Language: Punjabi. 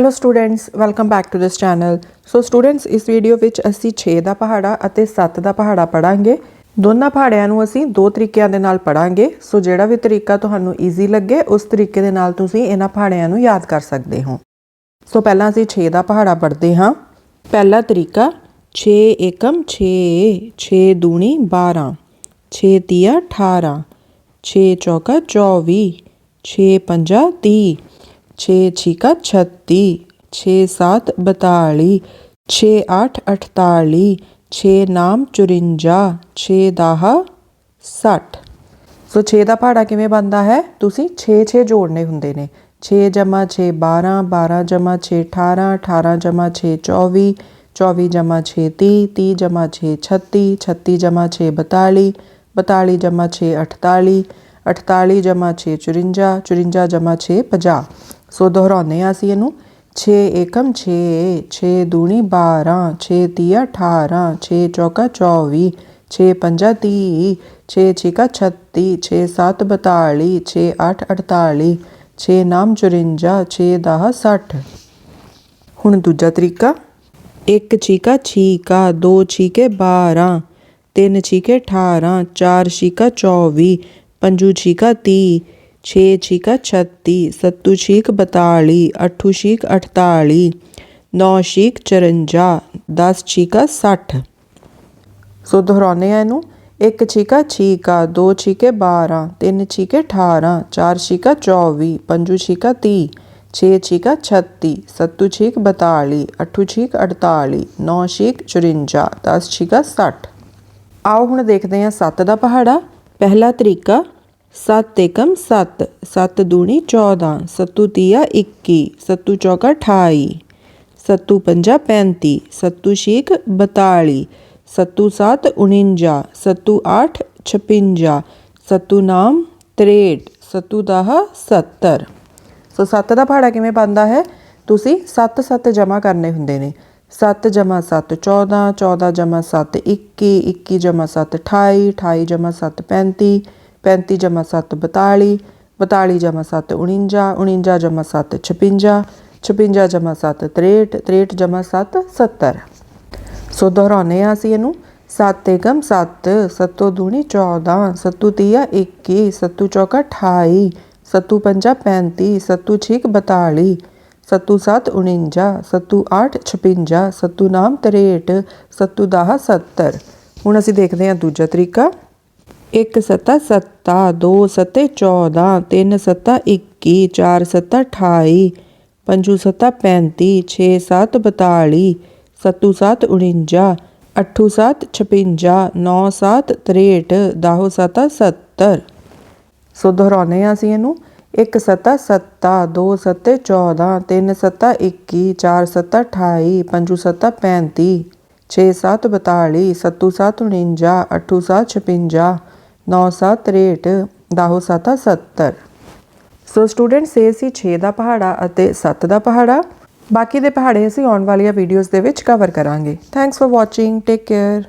Hello students welcome back to this channel so students ਇਸ ਵੀਡੀਓ ਵਿੱਚ ਅਸੀਂ 6 ਦਾ ਪਹਾੜਾ ਅਤੇ 7 ਦਾ ਪਹਾੜਾ ਪੜਾਂਗੇ ਦੋਨਾਂ ਪਹਾੜਿਆਂ ਨੂੰ ਅਸੀਂ ਦੋ ਤਰੀਕਿਆਂ ਦੇ ਨਾਲ ਪੜਾਂਗੇ ਸੋ ਜਿਹੜਾ ਵੀ ਤਰੀਕਾ ਤੁਹਾਨੂੰ ਈਜ਼ੀ ਲੱਗੇ, ਉਸ ਤਰੀਕੇ ਦੇ ਨਾਲ ਤੁਸੀਂ ਇਹਨਾਂ ਪਹਾੜਿਆਂ ਨੂੰ ਯਾਦ ਕਰ ਸਕਦੇ ਹੋ। ਸੋ ਪਹਿਲਾਂ ਅਸੀਂ 6 ਦਾ ਪਹਾੜਾ ਪੜ੍ਹਦੇ ਹਾਂ। ਪਹਿਲਾ ਤਰੀਕਾ 6 ਏਕਮ 6 6 ਦੂਣੀ 12 6 ਤੀਆ 18 6 ਚੌਕਾ 24 6 ਪੰਜਾ 30 6 ਛੀਕਾ 36 6 7 42 6 8 48 6 ਨਾਮ 54 6 ਦਾਹ 60 ਸੋ 6 ਦਾ ਪਹਾੜਾ ਕਿਵੇਂ ਬਣਦਾ ਹੈ ਤੁਸੀਂ 6 6 ਜੋੜਨੇ ਹੁੰਦੇ ਨੇ 6 ਜਮਾ 6 12 12 ਜਮਾ 6 18 18 ਜਮਾ 6 24 24 ਜਮਾ 6 30 30 ਜਮਾ 6 36 36 ਜਮਾ 6 42 42 ਜਮਾ 6 48 48 ਜਮਾ 6 54 54 ਜਮਾ 6 50 ਸੋ ਦੁਹਰਾਉਂਦੇ ਹਾਂ ਅਸੀਂ ਇਹਨੂੰ। 6 ਏਕਮ 6 6 ਦੂਣੀ 12 6 ਤੀਆ 18 6 ਚੌਕਾ 24 6 ਪੰਜਾ 30 6 ਛਿਕਾ 36 6 7 42 6 8 48 6 ਨਾਮ 54 6 ਦਾਹ 60 ਹੁਣ ਦੂਜਾ ਤਰੀਕਾ। ਇੱਕ ਛੀਕਾ ਛੀਕਾ, ਦੋ ਛੀਕੇ 12 ਤਿੰਨ ਛੀਕੇ 18 ਚਾਰ ਛੀਕਾ 24 ਪੰਜੂ ਛੀਕਾ 30 ਛੇ ਛੀਕਾ 36 ਸੱਤੂ ਛੀਕ 42 ਅੱਠੂ ਛੀਕ 48 ਨੌ ਛੀਕ 54 10 ਛੀਕਾ 60 ਸੋ ਦੁਹਰਾਉਂਦੇ ਆ ਇਹਨੂੰ। ਇੱਕ ਛੀਕਾ ਛੀਕਾ, ਦੋ ਛੀਕੇ 12 ਤਿੰਨ ਛੀਕੇ 18 ਚਾਰ ਛੀਕਾ 24 ਪੰਜੂ ਛੀਕਾ 30 ਛੇ ਛੀਕਾ 36 ਸੱਤੂ ਛੀਕ 42 ਅੱਠੂ ਛੀਕ 48 ਨੌ ਛੀਕ 54 10 ਛੀਕਾ 60 ਆਓ ਹੁਣ ਦੇਖਦੇ ਹਾਂ 7 ਦਾ ਪਹਾੜਾ। ਪਹਿਲਾ ਤਰੀਕਾ ਸੱਤ ਏਕਮ 7 7 ਦੂਣੀ 14 ਸੱਤੂ ਤੀਆ 21 ਸੱਤੂ ਚੌਕਾ 28 ਸੱਤੂ ਪੰਜਾ 35 ਸੱਤੂ ਛੇਕ 42 ਸੱਤੂ 7 49 ਸੱਤੂ 8 56 ਸੱਤੂ ਨਾਮ 63 ਸੱਤੂ ਦਾਹ 70 ਸੋ 7 ਦਾ ਪਹਾੜਾ ਕਿਵੇਂ ਬਣਦਾ ਹੈ? ਤੁਸੀਂ 7 7 ਜਮਾ ਕਰਨੇ ਹੁੰਦੇ ਨੇ। 7 ਜਮਾ 7 14 14 ਜਮਾ 7 21 21 ਜਮਾ 7 28 28 ਜਮਾ 7 35 35 ਜਮਾ 7 42 42 ਜਮਾ 7 49 49 ਜਮਾ 7 56 56 ਜਮਾ 7 63 63 ਜਮਾ 7 70 ਸੋ ਦੁਹਰਾਉਂਦੇ ਆ ਅਸੀਂ ਇਹਨੂੰ। 7 ਏਕਮ 7 ਸੱਤੋ ਦੂਣੀ 14 ਸੱਤੂ ਤੀਆ 21 ਸੱਤੂ ਚੌਕਾ 28 ਸੱਤੂ ਪੰਜਾ 35 ਸੱਤੂ ਛੀਕ 42 ਸੱਤੂ 7 49 ਸੱਤੂ 8 56 ਸੱਤੂ ਨਾਮ 63 ਸੱਤੂ ਦਾਹ 70 ਹੁਣ ਅਸੀਂ ਦੇਖਦੇ ਹਾਂ ਦੂਜਾ ਤਰੀਕਾ। 1 ਸੱਤਾ 7 2 ਸੱਤੇ 14 3 ਸੱਤਾ 21 4 ਸੱਤਾ 28 ਪੰਜੂ ਸੱਤਾ 35 6 7 42 ਸੱਤੂ ਸੱਤ 49 ਅੱਠੂ ਸੱਤ 56 9 ਸੱਤ 63 ਦਾਹੋ 7 70 ਸੋ ਦੁਹਰਾਉਂਦੇ ਹਾਂ ਅਸੀਂ ਇਹਨੂੰ। 1 ਸੱਤਾ 7 2 ਸੱਤੇ 14 3 ਸੱਤਾ 21 4 ਸੱਤਾ 28 ਪੰਜੂ ਸੱਤਾ 35 6 7 42 ਸੱਤੂ 7 49 ਅੱਠੂ 7 56 9 7 63 ਦਾਹੋ 7 70 ਸੋ ਸਟੂਡੈਂਟਸ ਇਹ ਸੀ 6 ਦਾ ਪਹਾੜਾ ਅਤੇ 7 ਦਾ ਪਹਾੜਾ। ਬਾਕੀ ਦੇ ਪਹਾੜੇ ਅਸੀਂ ਆਉਣ ਵਾਲੀਆਂ ਵੀਡੀਓਜ਼ ਦੇ ਵਿੱਚ ਕਵਰ ਕਰਾਂਗੇ। Thanks for watching take care